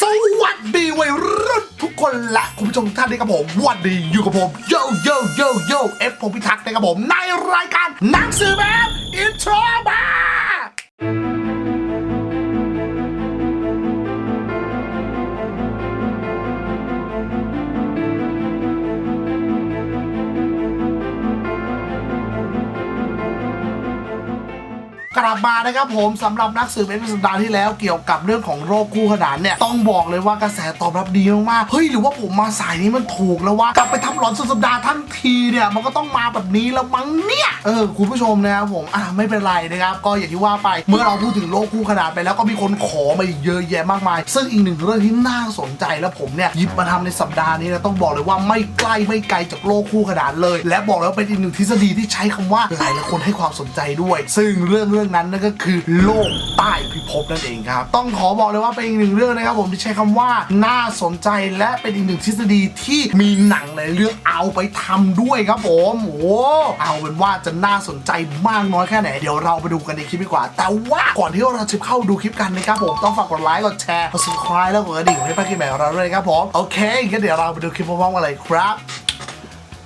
สวัสดีวัยรุ่นทุกคนและคุณผู้ชมทุกท่านด้วยครับผมวันดีอยู่กับผมโยโยโยโยเอฟพงพิทักษ์นะครับผมในรายการหนังสือแบบอินโทรมา กลับมานะครับผมสำหรับนักสืบเอพิสัปดาห์ที่แล้วเกี่ยวกับเรื่องของโรคคู่ขนานเนี่ยต้องบอกเลยว่ากระแสตอบรับดีมากๆเฮ้ยหรือว่าผมมาสายนี้มันถูกแล้ววะกลับไปทำหลอนสุดสัปดาห์ทั้งทีเนี่ยมันก็ต้องมาแบบนี้แล้วมั้งเนี่ยเออคุณผู้ชมนะครับผมอะไม่เป็นไรนะครับก็อย่างที่ว่าไปเมื่อเราพูดถึงโรคคู่ขนานไปแล้วก็มีคนขอมาอีกเยอะแยะมากมาย ซึ่งอีกหนึ่งเรื่องที่น่าสนใจแล้วผมเนี่ยหยิบมาทำในสัปดาห์นี้นะต้องบอกเลยว่าไม่ใกล้ไม่ไกลจากโลกคู่ขนานเลย และบอกแล้วเป็นอีกหนึ่งทฤษฎีที่ใช้คำว่าหลายหลายคนให้ความสนใจด้วย ซึ่งเรื่องเรื่องนั้นนั่นก็คือโลกใต้พิภพนั่นเองครับ ต้องขอบอกเลยว่าเป็นอีกหนึ่งเรื่องนะครับผมที่ใช้คำว่าน่าสนใจและเป็นอีกหนึ่งทฤษฎีที่มีหนังในเรื่องเอาไปทำด้วยครับผมโอ้เอาเป็นว่าจะน่าสนใจมากน้อยแค่ไหนเดี๋ยวเราไปดูกันในคลิปดีกว่า แต่ว่าก่อนที่เราจะเข้าดูคลิปกันนะครับผมต้องฝากกดไลค์กดแชร์กด subscribe แล้วกดกระดิ่งให้ป้าคิมแบของเราด้วยครับผมโอเคงั้นเดี๋ยวเราไปดูคลิปพร้อมๆกันเลยครับ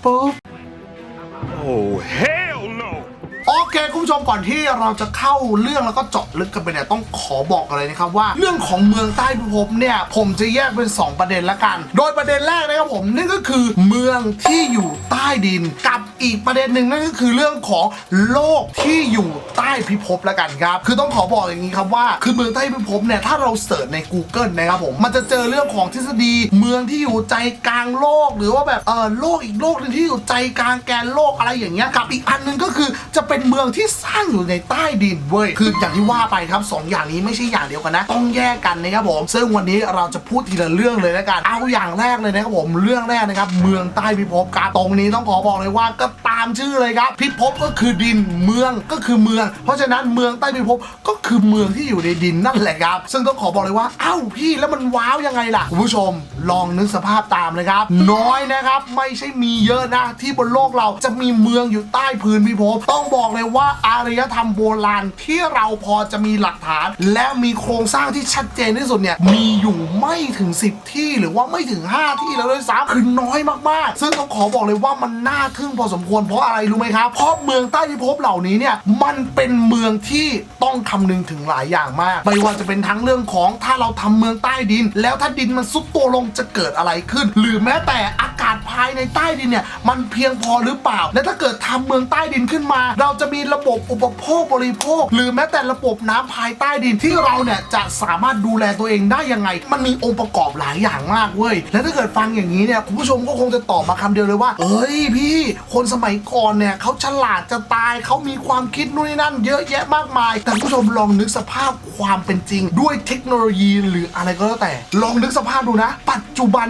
ปุ๊บ Oh, hell no! โอเคคุณผู้ชมก่อนที่เราจะเข้าเรื่องแล้วก็เจาะลึกกันไปเนี่ยต้องขอบอกกันเลยนะครับว่า เรื่องของเมืองใต้พิภพเนี่ยผมจะแยกเป็น 2 ประเด็นละกัน โดยประเด็นแรกนะครับผมนั่นก็คือเมืองที่อยู่ใต้ดินกับอีกประเด็นหนึ่งนั่นก็คือเรื่องของโลกที่อยู่ใต้พิภพละกันครับ คือต้องขอบอกอย่างนี้ครับว่า คือเมืองใต้พิภพเนี่ยถ้าเราเสิร์ชใน Google นะครับผมมันจะเจอเรื่องของทฤษฎี เมืองที่อยู่ใจกลางโลก หรือว่าแบบเออโลกอีกโลกหนึ่งที่อยู่ใจกลางแกนโลกอะไรอย่างเงี้ยกับอีกอันหนึงก็คือจะเป็นเมืองืองที่สร้างอยู่ในใต้ดินเว้ยคืออย่างที่ว่าไปครับสองอย่างนี้ไม่ใช่อย่างเดียวกันนะ ต้องแยกกันนะครับผม ซึ่งวันนี้เราจะพูดทีละเรื่องเลยแล้วกัน เอาอย่างแรกเลยนะครับผมเรื่องแรกนะครับ เมืองใต้พิภพครับตรงนี้ต้องขอบอกเลยว่าก็ตามชื่อเลยครับ พิภพก็คือดินเมืองก็คือเมือง เพราะฉะนั้นเมืองใต้พิภพก็คือเมืองที่อยู่ในดินนั่นแหละครับ ซึ่งต้องขอบอกเลยว่าเอ้าพี่แล้วมันว้าวยังไงล่ะคุณผู้ชมลองนึกสภาพตามเลยครับ น้อยนะครับ ไม่ใช่มีเยอะนะ ที่บนโลกเราจะมีเมืองอยู่ใต้พื้นพิภพต้องบอกเลยว่าอารยธรรมโบราณที่เราพอจะมีหลักฐาน และมีโครงสร้างที่ชัดเจนที่สุดเนี่ยมีอยู่ไม่ถึง 10 ที่หรือว่าไม่ถึง 5 ที่แล้วด้วยซ้ำคือน้อยมากๆ ซึ่งต้องขอบอกเลยว่ามันน่าทึ่งพอสมควรเพราะอะไรรู้ไหมครับ เพราะเมืองใต้พิภพเหล่านี้เนี่ยมันเป็นเมืองที่ต้องคำนึงถึงหลายอย่างมาก ไม่ว่าจะเป็นทั้งเรื่องของถ้าเราทำเมืองใต้ดิน แล้วถ้าดินมันซุดตัวลงจะเกิดอะไรขึ้น หรือแม้แต่อาายในใต้ดินเนี่ยมันเพียงพอหรือเปล่า และถ้าเกิดทำเมืองใต้ดินขึ้นมา เราจะมีระบบอุปโภคบริโภค หรือแม้แต่ระบบน้ำภายใต้ดินที่เราเนี่ยจะสามารถดูแลตัวเองได้ยังไง มันมีองค์ประกอบหลายอย่างมากเว้ยและถ้าเกิดฟังอย่างนี้เนี่ยคุณผู้ชมก็คงจะตอบมาคำเดียวเลยว่าเอ้ยพี่คนสมัยก่อนเนี่ยเขาฉลาดจะตายเขามีความคิดนู่นนี่นั่น เยอะแยะมากมายแต่คุณผู้ชมลองนึกสภาพความเป็นจริง ด้วยเทคโนโลยีหรืออะไรก็แล้วแต่ ลองนึกสภาพดูนะ ปัจจุบัน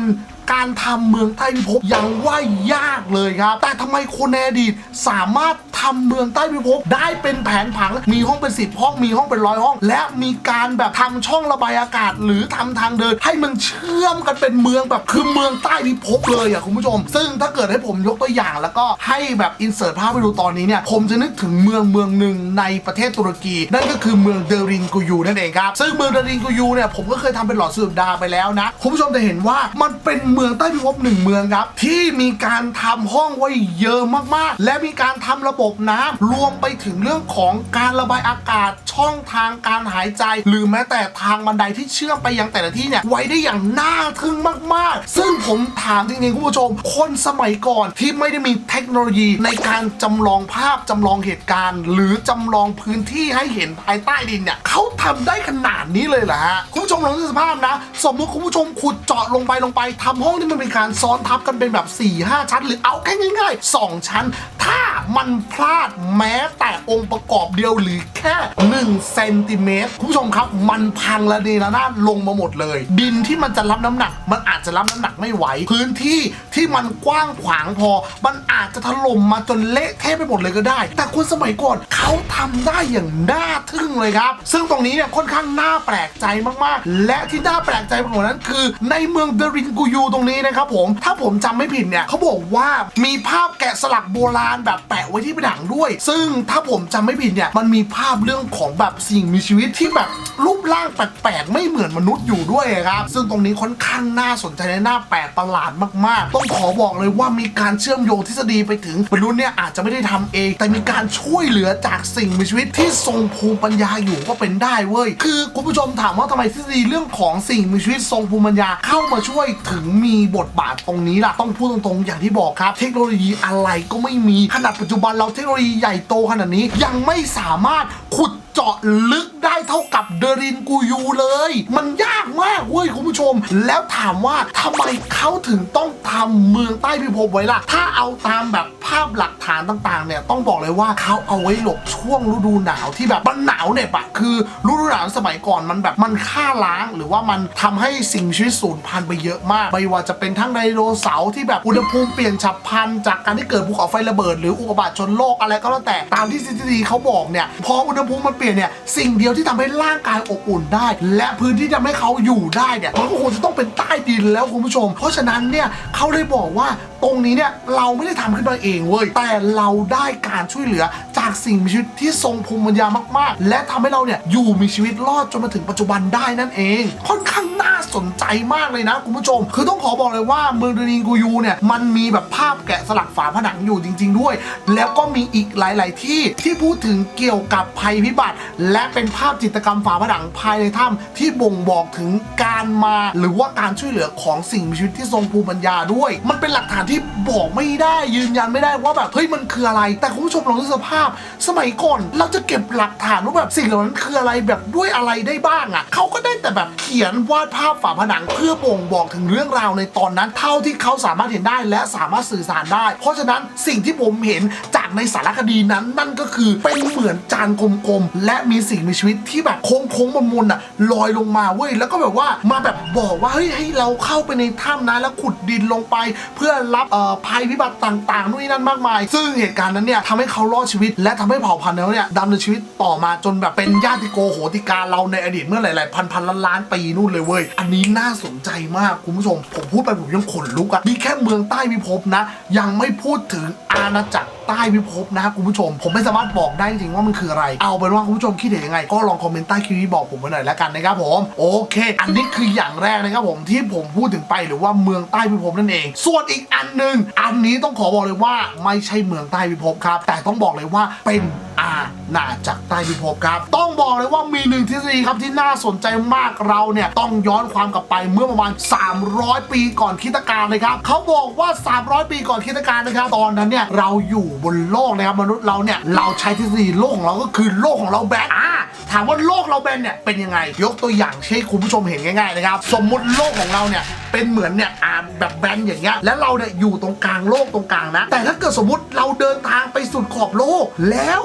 การทำเมืองใต้พิภพยังว่ายากเลยครับ แต่ทำไมคนในอดีตสามารถทำเมืองใต้พิภพได้เป็นแผนผัง มีห้องเป็นสิบห้อง มีห้องเป็นร้อยห้อง และมีการแบบทำช่องระบายอากาศ หรือทำทางเดิน ให้มันเชื่อมกันเป็นเมืองแบบคือเมืองใต้พิภพเลยอะคุณผู้ชม ซึ่งถ้าเกิดให้ผมยกตัวอย่างแล้วก็ให้แบบอินเสิร์ตภาพไปดูตอนนี้เนี่ย ผมจะนึกถึงเมืองเมืองหนึ่งในประเทศตุรกี นั่นก็คือเมืองเดรินกูยูนั่นเองครับ ซึ่งเมืองเดรินกูยูเนี่ยผมก็เคยทำเป็นหลอดสืบดาไปแล้วนะ คุณผู้ชมจะเห็นว่ามันเป็นเมืองมืองใต้พิภพหนึ่งเมืองครับ ที่มีการทำห้องไว้เยอะมากๆ และมีการทำระบบน้ำรวมไปถึงเรื่องของการระบายอากาศช่องทางการหายใจ หรือแม้แต่ทางบันไดที่เชื่อมไปยังแต่ละที่เนี่ยไว้ได้อย่างน่าทึ่งมาก ๆ ซึ่งผมถามจริงๆคุณผู้ชม คนสมัยก่อนที่ไม่ได้มีเทคโนโลยีในการจำลองภาพจำลองเหตุการณ์ หรือจำลองพื้นที่ให้เห็นภายใต้ดินเนี่ยเขาทำได้ขนาดนี้เลยเหรอฮะคุณผู้ชมลองนึกสภาพนะ สมมติคุณผู้ชมขุดเจาะลงไปลงไปทำห้องที่มันเป็นการซ้อนทับกันเป็นแบบ4ี่ห้าชั้น หรือเอาแค่ง่ายๆ 2 ชั้น ถ้ามันพลาดแม้แต่องค์ประกอบเดียวหรือแค่1เซนติเมตรคุณผู้ชมครับ มันพังระเนระนาดลงมาหมดเลย ดินที่มันจะรับน้ำหนัก มันอาจจะรับน้ำหนักไม่ไหว พื้นที่ที่มันกว้างขวางพอ มันอาจจะถล่มมาจนเละเทะไปหมดเลยก็ได้ แต่คนสมัยก่อนเขาทำได้อย่างน่าทึ่งเลยครับ ซึ่งตรงนี้เนี่ยค่อนข้างน่าแปลกใจมากๆ และที่น่าแปลกใจไปกว่านั้นคือ ในเมืองเดรินกูยูตรงนี้นะครับผมถ้าผมจำไม่ผิดเนี่ยเขาบอกว่ามีภาพแกะสลักโบราณแบบแปะไว้ที่ผนังด้วย ซึ่งถ้าผมจำไม่ผิดเนี่ยมันมีภาพเรื่องของแบบสิ่งมีชีวิตที่แบบรูปร่างแปลกๆไม่เหมือนมนุษย์อยู่ด้วยครับซึ่งตรงนี้ค่อนข้างน่าสนใจและน่าแปลกประหลาดมากๆ ต้องขอบอกเลยว่ามีการเชื่อมโยงทฤษฎีไปถึงมนุษย์เนี่ยอาจจะไม่ได้ทำเอง แต่มีการช่วยเหลือจากสิ่งมีชีวิตที่ทรงภูมิปัญญาอยู่ก็เป็นได้เว้ยคือคุณผู้ชมถามว่าทำไมทฤษฎีเรื่องของสิ่งมีชีวิตทรงภูมิปัญญาเข้ามาช่วยถึงมีบทบาทตรงนี้ล่ะ ต้องพูดตรงๆ อย่างที่บอกครับ เทคโนโลยีอะไรก็ไม่มีขนาดปัจจุบันเราเทคโนโลยีใหญ่โตขนาดนี้ยังไม่สามารถขุด เจาะลึกได้เท่ากับเดรินกูยูเลย มันยากมากเว้ยคุณผู้ชม แล้วถามว่าทำไมเขาถึงต้องทำเมืองใต้พิภพไว้ล่ะ ถ้าเอาตามแบบภาพหลักฐานต่างๆ เนี่ยต้องบอกเลยว่าเขาเอาไว้หลบช่วงฤดูหนาวที่แบบมันหนาวเนี่ยปะคือฤดูหนาวสมัยก่อนมันแบบมันฆ่าล้างหรือว่ามันทำให้สิ่งชีวิตสูญพันธุ์ไปเยอะมากไม่ว่าจะเป็นทั้งไดโนเสาร์ที่แบบอุณหภูมิเปลี่ยนฉับพลันจากการที่เกิดภูเขาไฟระเบิด หรืออุกกาบาตชนโลกอะไรก็แล้วแต่ตามที่ทฤษฎีเขาบอกเนี่ยพออุณหภูมิมันเปลี่ยนเนี่ยสิ่งเดียวที่ทำให้ร่างกายอบอุ่นได้ และพื้นที่ที่ทำให้เขาอยู่ได้เนี่ยมันก็คงจะต้องเป็นใต้ดินแล้วคุณผู้ชม เพราะฉะนั้นเนี่ยเขาเลยบอกว่าตรงนี้เนี่ยเราไม่ได้ทำขึ้นมาเองเว้ยแต่เราได้การช่วยเหลือ จากสิ่งมีชีวิตที่ทรงภูมิปัญญามากๆ และทำให้เราเนี่ยอยู่มีชีวิตรอดจนมาถึงปัจจุบันได้นั่นเอง ค่อนข้างน่าสนใจมากเลยนะคุณผู้ชม คือต้องขอบอกเลยว่าเมืองเดนินกูยูเนี่ยมันมีแบบภาพแกะสลักฝาผนังอยู่จริง ๆ ด้วย แล้วก็มีอีกหลาย ๆ ที่ที่พูดถึงเกี่ยวกับภัยพิบัติ และเป็นภาพจิตรกรรมฝาผนังภายในถ้ำที่บ่งบอกถึงการมา หรือว่าการช่วยเหลือของสิ่งมีชีวิตที่ทรงภูมิปัญญาด้วย มันเป็นหลักฐานที่บอกไม่ได้ยืนยันไม่ได้ว่าแบบเฮ้ยมันคืออะไร แต่คุณผู้ชมลองนึกสภาพสมัยก่อนเราจะเก็บหลักฐานว่าแบบสิ่งเหล่านั้นคืออะไรแบบด้วยอะไรได้บ้างอะเขาก็ได้แต่แบบเขียนวาดภาพฝาผนังเพื่อบ่งบอกถึงเรื่องราวในตอนนั้น เท่าที่เขาสามารถเห็นได้และสามารถสื่อสารได้ เพราะฉะนั้นสิ่งที่ผมเห็นจ ในสารคดีนั้น นั่นก็คือเป็นเหมือนจานกลมๆ และมีสิ่งมีชีวิตที่แบบโค้งๆมนๆอะลอยลงมาเว้ยแล้วก็แบบว่ามาแบบบอกว่าเฮ้ยให้เราเข้าไปในถ้ำนะแล้วขุดดินลงไป เพื่อรับภัยพิบัติต่างๆนู่นนนั่นมากมาย ซึ่งเหตุการณ์นั้นเนี่ยทำให้เขารอดชีวิต และทำให้เผ่าพันธุ์เขาเนี่ยดำเนินชีวิตต่อมาจนแบบเป็นญาติโกโหติกาเราในอดีตเมื่อหลายๆพันพันล้านล้านปีนู่นเลยเว้ยอันนี้น่าสนใจมากคุณผู้ชม ผมพูดไปผมยังขนลุกอะนี่แค่เมืองใต้พิภพนะ ยังไม่พูดถึงอาณาจักรใต้พิภพนะครับคุณผู้ชม ผมไม่สามารถบอกได้จริงว่ามันคืออะไร เอาเป็นว่าคุณผู้ชมคิดเห็นยังไง ก็ลองคอมเมนต์ใต้คลิปนี้บอกผมมาหน่อยแล้วกันนะครับผมโอเค อันนี้คืออย่างแรกนะครับผมที่ผมพูดถึงไปหรือว่าเมืองใต้พิภพนั่นเอง ส่วนอีกอันหนึ่งอันนี้ต้องขอบอกเลยว่าไม่ใช่เมืองใต้พิภพครับ แต่ต้องบอกเลยว่าเป็นอาณาจักรใต้พิภพครับ ต้องบอกเลยว่ามีหนึ่งทฤษฎีครับที่น่าสนใจมากเราเนี่ยต้องย้อนความกลับไปเมื่อประมาณ 300 ปีก่อนคริสตกาลเลยครับเขาบอกว่า 300 ปีก่อนคริสตกาลนะครับตอนนั้นเนี่ยเราอยู่บนโลกนะครับมนุษย์เราเนี่ยเราใช้ทฤษฎีโลกของเราก็คือโลกของเราแบนอ่าถามว่าโลกเราแบนเนี่ยเป็นยังไง ยกตัวอย่างให้คุณผู้ชมเห็นง่ายๆนะครับสมมุติโลกของเราเนี่ย เป็นเหมือนเนี่ยอ่านแบบแบนอย่างเงี้ยแล้วเราเนี่ยอยู่ตรงกลางโลกตรงกลางนะ แต่ถ้าเกิดสมมติเราเดินทางไปสุดขอบโลกแล้ว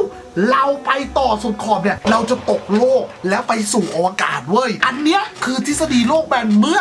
เราไปต่อสุดขอบเนี่ย เราจะตกโลกแล้วไปสู่อวกาศเว้ย อันเนี้ยคือทฤษฎีโลกแบนเมื่อ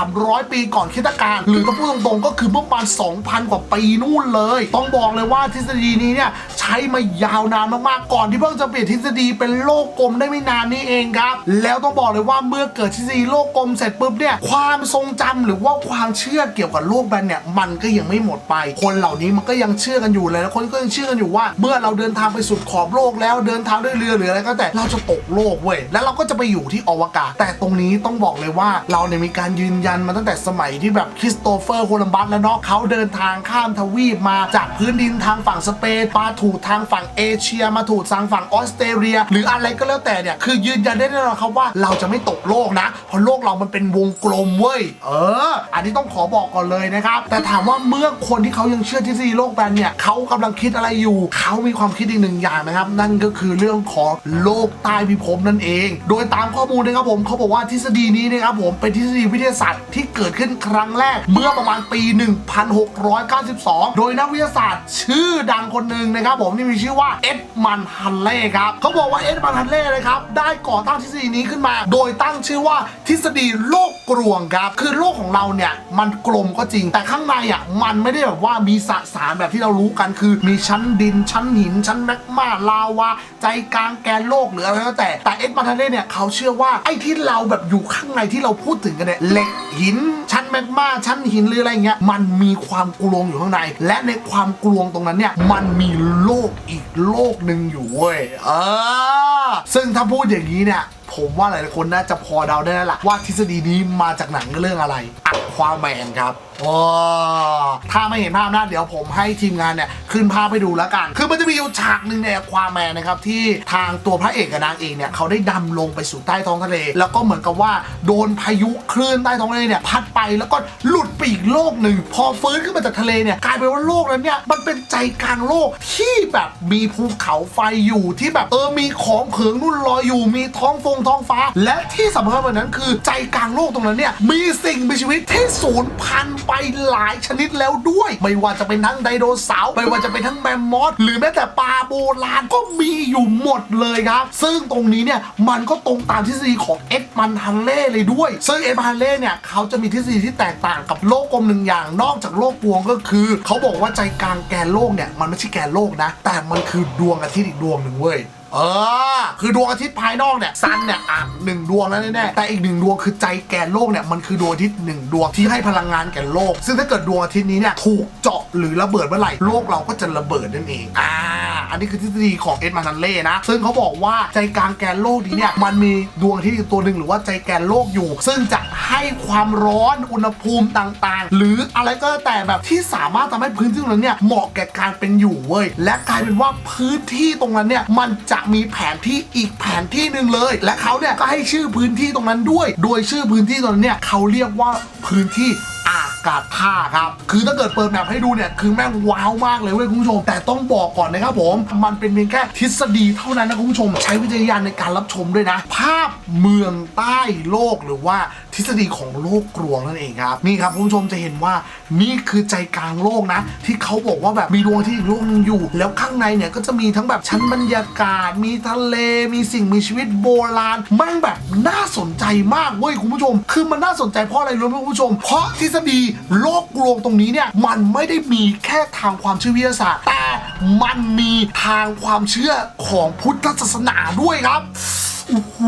300 ปีก่อนคริสตกาลหรือถ้าพูดตรงๆก็คือเมื่อประมาณ 2,000 กว่าปีนู่นเลย ต้องบอกเลยว่าทฤษฎีนี้เนี่ย ใช้มายาวนานมากๆก่อนที่เพิ่งจะเปลี่ยนทฤษฎีเป็นโลกกลมได้ไม่นานนี้เองครับ แล้วต้องบอกเลยว่าเมื่อเกิดทฤษฎีโลกกลมเสร็จปุ๊บเนี่ยความทรงจำหรือว่าความเชื่อเกี่ยวกับโลกแบนเนี่ยมันก็ยังไม่หมดไป คนเหล่านี้มันก็ยังเชื่อกันอยู่เลยแล้วคนก็ยังเชื่อกันอยู่ว่า เมื่อเราเดินทางไปสุดขอบโลกแล้วเดินทางด้วยเรือหรืออะไรก็แต่เราจะตกโลกเว้ยแล้วเราก็จะไปอยู่ที่อวกาศ แต่ตรงนี้ต้องบอกเลยว่าเราเนี่ยมีการยืนยันมาตั้งแต่สมัยที่แบบคริสโตเฟอร์โคลัมบัสแล้วเนาะเขาเดินทางข้ามทวีปมาจากพื้นดินทางฝั่งสเปนมาถูกทางฝั่งเอเชีย มาถูกทางฝั่งออสเตรเลีย หรืออะไรก็แล้วแต่เนี่ยคือยืนยันได้แน่นอนครับว่าเราจะไม่ตกโลกนะเพราะโลกเรามันเป็นวงกลมเว้ยเอออันนี้ต้องขอบอกก่อนเลยนะครับ แต่ถามว่าเมื่อคนที่เขายังเชื่อทฤษฎีโลกแบนเนี่ยเขากำลังคิดอะไรอยู่ เขามีความคิดอีกหนึ่งอย่างนะครับ นั่นก็คือเรื่องของโลกใต้พิภพนั่นเอง โดยตามข้อมูลนะครับผมเขาบอกว่าทฤษฎีนี้นะครับผมเป็นทฤษฎีวิทยาศาสตร์ที่เกิดขึ้นครั้งแรกเมื่อประมาณปี 1692 โดยนักวิทยาศาสตร์ ชื่อดังคนหนึ่งนะครับผมที่มีชื่อว่าเอ็ดมันฮันเล่ครับเขาบอกว่าเอ็ดมันฮันเล่นะครับได้ก่อตั้งทฤษฎีนี้ขึ้นมา โดยตั้งชื่อว่าทฤษฎีโลกกลวงครับคือโลกของของเราเนี่ยมันกลมก็จริง แต่ข้างในอะมันไม่ได้แบบว่ามีสสารแบบที่เรารู้กันคือ มีชั้นดินชั้นหิน ชั้นแมกมาลาวาใจกลางแกนโลกหรืออะไรก็แล้วแต่แต่เอ็ดมาทาเล่เนี่ยเขาเชื่อว่าไอ้ที่เราแบบอยู่ข้างในที่เราพูดถึงกันเนี่ยเหล็กหิน ชั้นแมกมาชั้นหินหรืออะไรเงี้ยมันมีความกลวงอยู่ข้างใน และในความกลวงตรงนั้นเนี่ยมันมีโลกอีกโลกหนึ่งอยู่เว้ยเออซึ่งถ้าพูดอย่างนี้เนี่ย ผมว่าหลายๆคนน่าจะพอเดาได้แล้วล่ะว่าทฤษฎีนี้มาจากหนังเรื่องอะไรอะความแมนครับว้าถ้าไม่เห็นภาพนะเดี๋ยวผมให้ทีมงานเนี่ยขึ้นภาพให้ดูแล้วกัน คือมันจะมีอยู่ฉากหนึ่งในความแมนนะครับที่ทางตัวพระเอกกับนางเอกเนี่ยเขาได้ดำลงไปสู่ใต้ท้องทะเล แล้วก็เหมือนกับว่าโดนพายุคลื่นใต้ท้องทะเลเนี่ยพัดไปแล้วก็หลุดไปอีกโลกหนึ่งพอฟื้นขึ้นมาจากทะเลเนี่ยกลายเป็นว่าโลกนั้นเนี่ยมันเป็นใจกลางโลกที่แบบมีภูเขาไฟอยู่ที่แบบเออมีของเขิงนู่นลอยอยู่มีท้องฟงท้องฟ้า และที่สำคัญกว่านั้นคือใจกลางโลกตรงนั้นเนี่ยมีสิ่งมีชีวิตที่สูญพันธุ์ไปหลายชนิดแล้วด้วย ไม่ว่าจะเป็นทั้งไดโนเสาร์ไม่ว่าจะเป็นทั้งแมมมอสหรือแม้แต่ปลาโบราณก็มีอยู่หมดเลยครับ ซึ่งตรงนี้เนี่ยมันก็ตรงตามทฤษฎีของเอ็ดมันฮันเล่เลยด้วย ซึ่งเอ็ดมันฮันเล่เนี่ยเขาจะมีทฤษฎีที่แตกต่างกับโลกกลมหนึ่งอย่างนอกจากโลกกลวงก็คือ เขาบอกว่าใจกลางแกนโลกเนี่ยมันไม่ใช่แกนโลกนะ แต่มันคือดวงอาทิตย์อีกดวงหนึ่งเว้ย เออ คือดวงอาทิตย์ภายนอกเนี่ยซันเนี่ยอะหนึ่งดวงแล้วแน่ๆแต่อีกหนึ่งดวงคือใจแกนโลกเนี่ยมันคือดวงอาทิตย์หนึ่งดวงที่ให้พลังงานแก่โลก ซึ่งถ้าเกิดดวงอาทิตย์นี้เนี่ยถูกเจาะหรือระเบิดเมื่อไหร่โลกเราก็จะระเบิดนั่นเองอ่า อันนี้คือทฤษฎีของเอ็ดมานันเล่นะ ซึ่งเขาบอกว่าใจกลางแกนโลกนี้เนี่ยมันมีดวงทิตย์อีกตัวหนึ่งหรือว่าใจแกนโลกอยู่ ซึ่งจะให้ความร้อนอุณหภูมิต่างๆ หรืออะไรก็แต่แบบที่สามารถทำให้พื้นที่ตรงนั้นเนี่ยเหมาะแก่การเป็นอยู่เว้ยและกลายเป็นว่าพื้นที่ตรงนั้นเนี่ยมันจะมีแผนที่อีกแผนที่หนึ่งเลย และเขาเนี่ยก็ให้ชื่อพื้นที่ตรงนั้นด้วย โดยชื่อพื้นที่ตรงนั้นเนี่ยเขาเรียกว่าพื้นที่ากาศท่าครับ คือถ้าเกิดเปิดแมปให้ดูเนี่ย คือแม่งว้าวมากเลยเว้ยคุณผู้ชม แต่ต้องบอกก่อนนะครับผม มันเป็นเพียงแค่ทฤษฎีเท่านั้นนะคุณผู้ชม ใช้วิจารณญาณในการรับชมด้วยนะ ภาพเมืองใต้โลกหรือว่า ทฤษฎีของโลกกลวงนั่นเองครับนี่ครับคุณผู้ชมจะเห็นว่านี่คือใจกลางโลกนะ ที่เขาบอกว่าแบบมีดวงที่อีกโลกนึงอยู่ แล้วข้างในเนี่ยก็จะมีทั้งแบบชั้นบรรยากาศ มีทะเลมีสิ่งมีชีวิตโบราณแม่งแบบน่าสนใจมากเว้ยคุณผู้ชม คือมันน่าสนใจเพราะอะไรรู้ไหมคุณผู้ชม เพราะทฤษฎีโลกกลวงตรงนี้เนี่ยมันไม่ได้มีแค่ทางความเชื่อวิทยาศาสตร์ แต่มันมีทางความเชื่อของพุทธศาสนาด้วยครับ อ้โห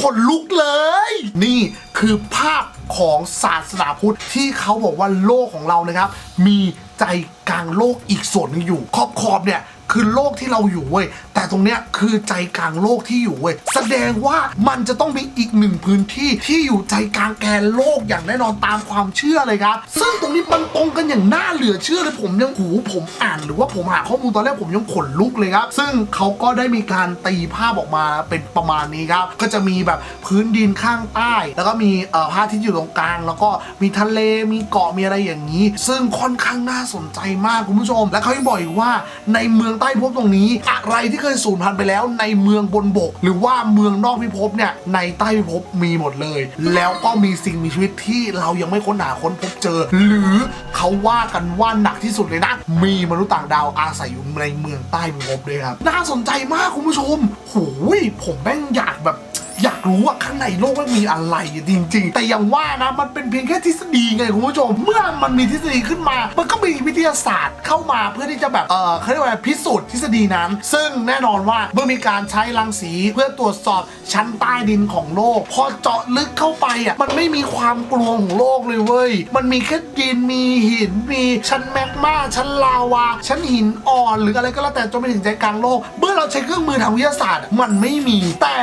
ขนลุกเลย นี่คือภาพของศาสนาพุทธที่เขาบอกว่าโลกของเรานะครับ มีใจกลางโลกอีกส่วนหนึงอยู่ ขอบขอบเนี่ย คือโลกที่เราอยู่เว้ยแต่ตรงเนี้ยคือใจกลางโลกที่อยู่เว้ยแสดงว่ามันจะต้องมีอีกหนึ่งพื้นที่ที่อยู่ใจกลางแกนโลกอย่างแน่นอนตามความเชื่อเลยครับ ซึ่งตรงนี้มันตรงกันอย่างน่าเหลือเชื่อเลยผมยังหูผมอ่าน หรือว่าผมหาข้อมูลตอนแรกผมยังขนลุกเลยครับ ซึ่งเขาก็ได้มีการตีภาพออกมาเป็นประมาณนี้ครับ ก็จะมีแบบพื้นดินข้างใต้ แล้วก็มีเอ่อพระอาทิตย์อยู่ตรงกลาง แล้วก็มีทะเลมีเกาะมีอะไรอย่างนี้ ซึ่งค่อนข้างน่าสนใจมากคุณผู้ชม และเขายังบอกอีกว่าในเมืองใต้พิภพตรงนี้ อะไรที่เคยสูญพันธุ์ไปแล้วในเมืองบนบก หรือว่าเมืองนอกพิภพเนี่ยในใต้พิภพมีหมดเลย แล้วก็มีสิ่งมีชีวิตที่เรายังไม่ค้นหาค้นพบเจอ หรือเขาว่ากันว่าหนักที่สุดเลยนะมีมนุษย์ต่างดาวอาศัยอยู่ในเมืองใต้พิภพด้วยครับน่าสนใจมากคุณผู้ชมโหยผมแม่งอยากแบบ อยากรู้ว่าข้างในโลกมันมีอะไรจริง ๆ แต่อย่างว่านะมันเป็นเพียงแค่ทฤษฎีไงคุณผู้ชม เมื่อมันมีทฤษฎีขึ้นมา มันก็มีวิทยาศาสตร์เข้ามาเพื่อที่จะแบบเออเขาเรียกว่าพิสูจน์ทฤษฎีนั้น ซึ่งแน่นอนว่าเมื่อมีการใช้รังสีเพื่อตรวจสอบชั้นใต้ดินของโลก พอเจาะลึกเข้าไปอะมันไม่มีความกลัวของโลกเลยเว้ยมันมีแค่ดินมีหินมีชั้นแมกมาชั้นลาวา ชั้นหินอ่อน หรืออะไรก็แล้วแต่จนไปถึงใจกลางโลก เมื่อเราใช้เครื่องมือทางวิทยาศาสตร์ มันไม่มีแต่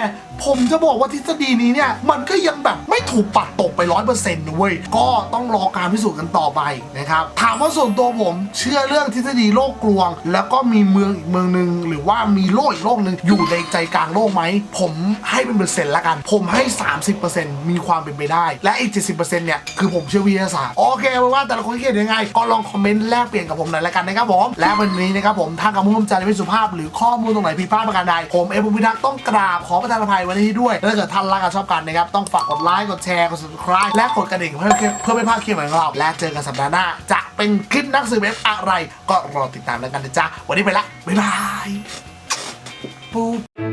ผมจะบอกว่าทฤษฎีนี้เนี่ย มันก็ยังแบบไม่ถูกปัดตกไปร้อยเปอร์เซ็นต์นะเว้ย ก็ต้องรอการพิสูจน์กันต่อไปนะครับ ถามว่าส่วนตัวผมเชื่อเรื่องทฤษฎีโลกกลวง แล้วก็มีเมืองอีกเมืองหนึ่งหรือว่ามีโลกอีกโลกหนึ่งอยู่ในใจกลางโลกไหม ผมให้เป็นเปอร์เซ็นต์ละกัน ผมให้ 30%มีความเป็นไปได้ และอีก 70%เนี่ยคือผมเชื่อวิทยาศาสตร์ โอเคไม่ว่าแต่ละคนคิดเห็นยังไง ก็ลองคอมเมนต์แลกเปลี่ยนกับผมหน่อยละกันนะครับผม และวันนี้นะครับผมถ้ากับมุมใจไม่สุภาพ หรือข้อมูลตรงไหนผิดพลาดประการใดผมเอฟพิทักษ์ต้องกราบขอประทานอภัยวันนี้ด้วยถ้าเกิดท่านรักกันชอบกันนะครับต้องฝากกดไลค์กดแชร์กด subscribe และกดกระดิ่งเพื่อเพื่อไม่พลาดคลิปใหม่ของเราและเจอกันสัปดาห์หน้า จะเป็นคลิปนักสืบเว็บอะไร ก็รอติดตามแล้วกันนะจ๊ะวันนี้ไปละบ๊ายบายปุ๊บ